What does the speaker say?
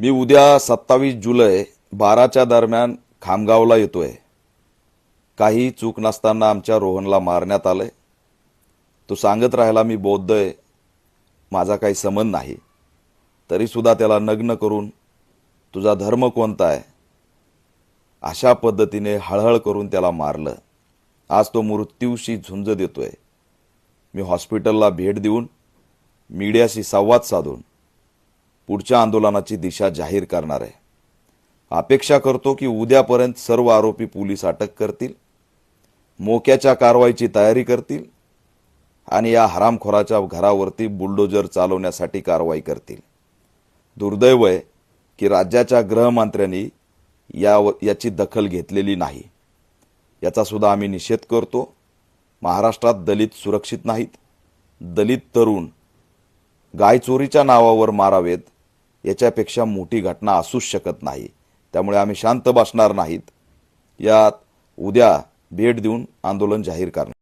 मी उद्या सत्तावीस जुलै बाराच्या दरम्यान खामगावला येतोय. काही चूक नसताना आमच्या रोहनला मारण्यात आलंय. तो सांगत राहिला मी बौद्ध आहे. माझा काही संबंध नाही. तरीसुद्धा त्याला नग्न करून तुझा धर्म कोणता आहे? अशा पद्धतीने हळहळ करून त्याला मारलं. आज तो मृत्यूशी झुंज देतोय. मी हॉस्पिटलला भेट देऊन मीडियाशी संवाद साधून पुढच्या आंदोलनाची दिशा जाहीर करणार आहे. अपेक्षा करतो की उद्यापर्यंत सर्व आरोपी पोलीस अटक करतील मोक्याच्या कारवाईची तयारी करतील आणि या हरामखोराच्या घरावरती बुलडोजर चालवण्यासाठी कारवाई करतील. दुर्दैव आहे की राज्याच्या गृहमंत्र्यांनी या याची दखल घेतलेली नाही. याचा सुद्धा आम्ही निषेध करतो. महाराष्ट्रात दलित सुरक्षित नाहीत. दलित तरुण गायचोरीच्या नावावर मारावेत. याच्यापेक्षा मोठी घटना असूच शकत नाही. त्यामुळे आम्ही शांत बसणार नाहीत. यात उद्या भेट देऊन आंदोलन जाहीर करणार.